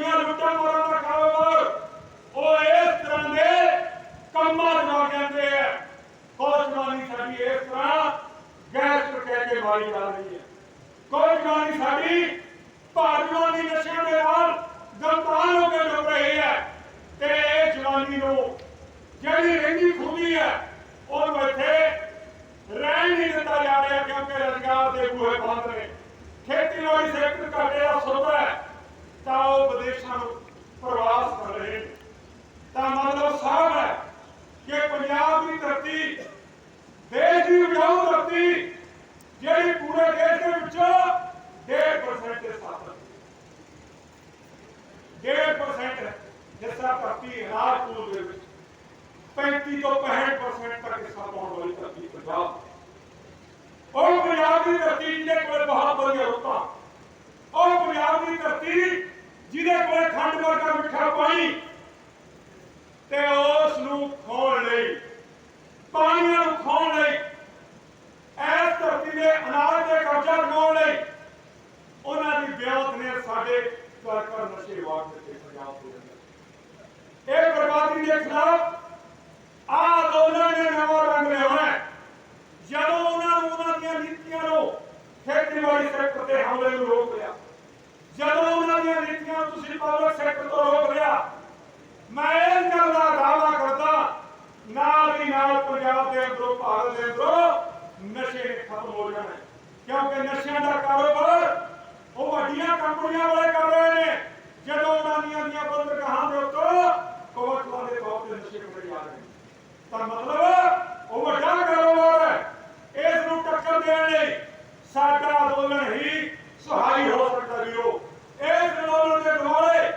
ਵੱਡੀਆਂ ਲੁੱਟਾਂ ਮਾਰਾਂ ਦਾ ਕਾਰੋਬਾਰ ਉਹ ਇਸ ਤਰ੍ਹਾਂ ਦੇ ਕੰਮਾਂ ਲਗਾ ਕਹਿੰਦੇ ਆ। ਕੋਸ਼ਮਾਨੀ ਸਾਡੀ ਇਸ ਤਰ੍ਹਾਂ ਗੈਰ ਪ੍ਰਕੇਤੇ ਵਾਲੀ ਜਾ ਰਹੀ ਹੈ। ਕੋਸ਼ਮਾਨੀ ਸਾਡੀ ਭਾਰਤਾਂ ਦੀ ਨਸ਼ਿਆਂ ਦੇ ਨਾਲ ਗਰਤਾਨ ਹੋ ਕੇ ਡੁੱਬ ਰਹੀ ਹੈ? ਤੇ ਇਹ ਜਵਾਨੀ ਨੂੰ ਜਿਹੜੀ ਰਹਿੰਦੀ ਖੁੰਦੀ ਹੈ, ਉਹਨੂੰ ਇੱਥੇ ਰਹਿਣ ਨਹੀਂ ਦਿੱਤਾ ਜਾ ਰਿਹਾ ਕਿਉਂਕਿ ਰੁਜ਼ਗਾਰ ਦੇ ਬੂਹੇ ਬੰਦ ਨੇ। ਖੇਤੀਬਾੜੀ ਸੈਕਟਰ ਘਟਿਆ ਸੁਣਦਾ ਹੈ। ਤਾਂ ਉਹ ਵਿਦੇਸ਼ਾਂ ਨੂੰ ਪ੍ਰਵਾਸ ਕਰ ਰਹੇ ਨੇ। ਤਾਂ ਮਤਲਬ ਸਾਫ਼ ਹੈ ਕਿ ਪੰਜਾਬ ਦੀ ਧਰਤੀ, ਦੇਸ਼ ਦੀ ਉਪਜਾਊ ਧਰਤੀ, ਜਿਹੜੀ ਪੂਰੇ ਦੇਸ਼ ਦੇ ਵਿੱਚੋਂ 1.5% ਦੇ ਸਾਥ 1.5% ਹਿੱਸਾ ਧਰਤੀ ਰਾਜ ਦੇ ਵਿੱਚ 35 ਤੋਂ 65% ਤੱਕ ਹਿੱਸਾ ਪਾਉਣ ਵਾਲੀ ਧਰਤੀ ਪੰਜਾਬ ਉਹ ਪੰਜਾਬ ਦੀ ਧਰਤੀ ਜਿਹਦੇ ਕੋਲ ਬਹੁਤ ਵਧੀਆ ਰੁੱਤਾਂ। ਉਹ ਪੰਜਾਬ ਦੀ ਧਰਤੀ ਜਿਹਦੇ ਕੋਲ ਖੰਡ ਵਰਗਾ ਮਿੱਠਾ ਪਾਣੀ ਤੇ ਉਸ ਨੂੰ ਖੋਣ ਲਈ, ਪਾਣੀਆਂ ਨੂੰ ਖੋਣ ਲਈ, ਇਸ ਧਰਤੀ ਦੇ ਅਨਾਜ ਤੇ ਕਬਜ਼ਾ ਲਗਾਉਣ ਲਈ ਉਹਨਾਂ ਦੀ ਬਿਆਨਤ ਨੇ ਸਾਡੇ ਘਰ ਘਰ ਨਸ਼ੇ ਵਾਰ ਦਿੱਤੇ, ਪੰਜਾਬ ਦੇ ਅੰਦਰ। ਇਹ ਬਰਬਾਦੀ ਦੇ ਖਿਲਾਫ ਆ ਦੋਨਾਂ ਨੇ ਨਵਾਂ ਰੰਗ ਲਿਆਉਣਾ ਹੈ। ਜਦੋਂ ਉਹਨਾਂ ਨੂੰ ਉਹਨਾਂ ਦੀਆਂ ਨੀਤੀਆਂ ਨੂੰ ਖੇਤੀਬਾੜੀ ਸੈਕਟਰ ਤੇ ਹਮਲੇ ਨੂੰ ਰੋਕ ਲਿਆ ਜਦੋਂ ਉਹਨਾਂ ਦੀਆਂ ਨੀਤੀਆਂ ਨੂੰ ਤੁਸੀਂ ਪਬਲਿਕ ਸੈਕਟਰ ਤੋਂ ਰੋਕ ਲਿਆ। ਮੈਂ ਇਸ ਗੱਲ ਦਾ ਦਾਅਵਾ ਕਰਦਾ, ਨਾਲ ਹੀ ਨਾਲ ਪੰਜਾਬ ਦੇ ਅੰਦਰੋਂ ਭਾਰਤ ਦੇ ਅੰਦਰੋਂ ਨਸ਼ੇ ਖਤਮ ਹੋ ਜਾਣਾ। ਕਿਉਂਕਿ ਨਸ਼ਿਆਂ ਦਾ ਕਾਰੋਬਾਰ ਉਹ ਵੱਡੀਆਂ ਕੰਪਨੀਆਂ ਵਾਲੇ ਕਰ ਰਹੇ ਨੇ। ਜਦੋਂ ਉਹਨਾਂ ਦੀਆਂ ਦੀਆਂ ਦੇ ਉੱਤੋਂ ਕੋਵਟਲਾ ਦੇ ਤੌਰ ਤੇ ਨਸ਼ੇ ਕੱਢੇ ਜਾ ਰਹੇ ਨੇ। ਤਾਂ ਮਤਲਬ ਉਹ ਵੱਡਾ ਕਾਰੋਬਾਰ ਹੈ। ਇਸ ਨੂੰ ਟੱਕਰ ਦੇਣ ਲਈ ਸਾਡਾ ਅੰਦੋਲਨ ਹੀ ਸਹਾਈ ਹੋ ਸਕਦਾ ਵੀਰੋ ਇਸ ਅੰਦੋਲਨ ਦੇ ਦੁਆਲੇ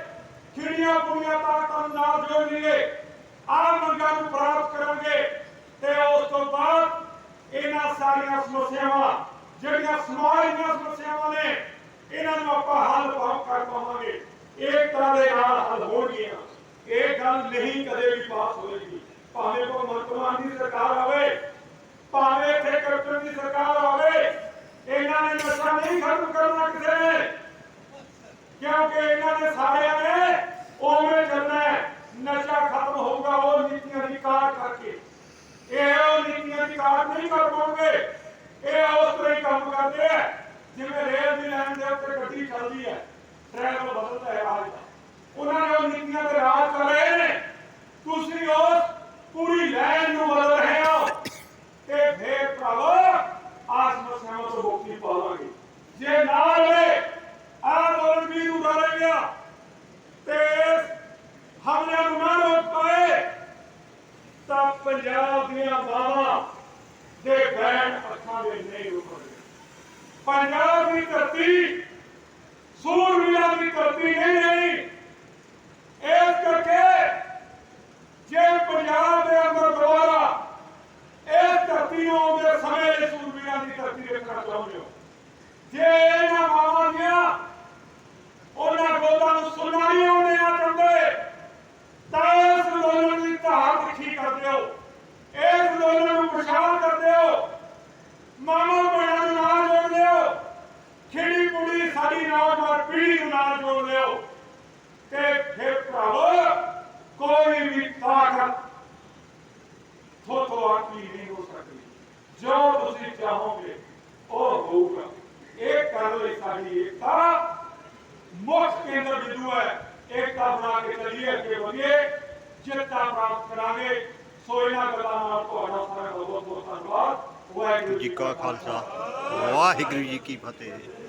ਖਿੜੀਆਂ ਪੁੜੀਆਂ ਤਾਕਤਾਂ ਨੂੰ ਨਾਲ ਜੋੜ ਮੰਗਾਂ ਨੂੰ ਪ੍ਰਾਪਤ ਕਰਾਂਗੇ ਤੇ ਉਸ ਤੋਂ ਬਾਅਦ ਇਹਨਾਂ ਸਾਰੀਆਂ ਸਮੱਸਿਆਵਾਂ, ਜਿਹੜੀਆਂ ਸਮਾਜ ਦੀਆਂ ਸਮੱਸਿਆਵਾਂ ਨੇ, ਇਹਨਾਂ ਨੂੰ ਆਪਾਂ ਹੱਲ ਪਾਉ ਕਰ ਪਾਵਾਂਗੇ। ਇੱਕ ਤਰ੍ਹਾਂ ਦੇ ਨਾਲ ਹੱਲ ਹੋਣਗੀਆਂ। ਇਹ ਗੱਲ ਨਹੀਂ ਕਦੇ ਵੀ ਪਾਸ ਹੋਏਗੀ ਭਾਵੇਂ ਕੋ ਮਰਤਮਾਨ ਦੀ ਸਰਕਾਰ ਹੋਵੇ ਭਾਵੇਂ ਇੱਥੇ ਕੈਪਟਨ ਦੀ ਸਰਕਾਰ ਹੋਵੇ ਇਹਨਾਂ ਨੇ ਨਸ਼ਾ ਨਹੀਂ ਖਤਮ ਕਰਨਾ ਕਿਸੇ ਨੇ ਕਿਉਂਕਿ ਇਹਨਾਂ ਨੇ ਸਾਰਿਆਂ ਨੇ ਉਵੇਂ ਚੱਲਣਾ ਹੈ ਨਸ਼ਾ ਖਤਮ ਹੋਊਗਾ ਉਹ ਨੀਤੀਆਂ ਦੀ ਕਾਟ ਕਰਕੇ। ਇਹ ਉਹ ਨੀਤੀਆਂ ਦੀ ਕਾਟ ਨਹੀਂ ਕਰ ਪਾਉਣਗੇ ਇਹ ਉਸ ਤਰ੍ਹਾਂ ਹੀ ਕੰਮ ਕਰਦੇ ਆ, ਜਿਵੇਂ ਰੇਲ ਦੀ ਲਾਈਨ ਦੇ ਉੱਤੇ ਗੱਡੀ ਚੱਲਦੀ ਹੈ ਟ੍ਰੈਵਲ ਬਦਲਦਾ ਹੈ ਰਾਜ ਉਹਨਾਂ ਨੇ ਉਹ ਨੀਤੀਆਂ ਤੇ ਰਾਜ ਕਰ ਰਹੇ ਨੇ। ਤੁਸੀਂ ਉਸ ਪੂਰੀ ਲਾਈਨ ਨੂੰ ਬਦਲ ਰਹੇ ਹੋ। ਤੇ ਫੇਰ ਭਰਾਵੋ ਆਸ ਸਮੱਸਿਆਵਾਂ ਤੋਂ ਮੁਕਤੀ ਪਾਵਾਂਗੇ। ਜੇ ਨਾਲ ਹੋਵੇ ਆਹ ਅੰਦੋਲਨ ਵੀ ਉਡਾਰੇ ਤੇ ਇਸ ਨੂੰ ਨਾ ਤਾਂ ਪੰਜਾਬ ਦੀਆਂ ਮਾਵਾਂ ਦੇ ਬੈਣ ਅੱਖਾਂ ਦੇ ਨਹੀਂ ਰੁਕਣਗੇ ਪੰਜਾਬ ਦੀ ਧਰਤੀ ਸੂਰਵੀਰਾਂ ਦੀ ਧਰਤੀ ਨਹੀਂ ਰਹੀ। ਇਸ ਕਰਕੇ ਜੇ ਪੰਜਾਬ ਦੇ ਅੰਦਰ ਦੁਬਾਰਾ ਇਸ ਧਰਤੀ ਨੂੰ ਆਉਂਦੇ ਸਮੇਂ ਦੇ ਸੂਰਬੀਰਾਂ ਦੀ ਧਰਤੀ ਰੱਖਣਾ ਚਾਹੁੰਦੇ ਹੋ ਜੇ ਇਹਨਾਂ ਮਾਵਾਂ ਦੀਆਂ ਉਹਨਾਂ ਗੋਦਾਂ ਨੂੰ ਸੁਣਨਾ ਨਹੀਂ ਆਉਂਦੇ ਆ ਚਾਹੁੰਦੇ ਤਾਂ ਇਸ ਅੰਦੋਲਨ ਦੀ ਧਾਰ ਤਿੱਖੀ ਕਰਦੇ ਹੋ ਇਸ ਅੰਦੋਲਨ ਨੂੰ ਪਛਾਣ ਕਰਦੇ ਹੋ ਮਾਵਾਂ ਭੈਣਾਂ ਨੂੰ ਨਾਲ ਜੋੜਦੇ ਹੋ ਖਿੜੀ ਕੁੜੀ ਸਾਡੀ ਨੌਜਵਾਨ ਪੀੜ੍ਹੀ ਨੂੰ ਨਾਲ ਜੋੜਦੇ ਹੋ ਤੇ ਫਿਰ ਭਰਾਵੋ ਕੋਈ ਵੀ ਤਾਕਤ ਥੋਥੋ ਆਕੀ ਨਹੀਂ ਹੋ ਸਕਦੀ ਜੋ ਤੁਸੀਂ ਚਾਹੋਗੇ ਉਹ ਹੋਊਗਾ ਇਹ ਕਰਨ ਲਈ ਸਾਡੀ ਏਕਤਾ ਮੁੱਖ ਕੇਂਦਰ ਬਿੰਦੂ ਹੈ। ਏਕਤਾ ਬਣਾ ਕੇ ਚੱਲੀਏ, ਅੱਗੇ ਵਧੀਏ। ਜਿੱਤਾਂ ਪ੍ਰਾਪਤ ਕਰਾਂਗੇ। ਸੋ ਇਹਨਾਂ ਗੱਲਾਂ ਨਾਲ ਤੁਹਾਡਾ ਸਾਰਾ ਬਹੁਤ ਬਹੁਤ ਧੰਨਵਾਦ। ਵਾਹਿਗੁਰੂ ਜੀ ਕਾ ਖਾਲਸਾ। ਵਾਹਿਗੁਰੂ ਜੀ ਕੀ ਫਤਿਹ।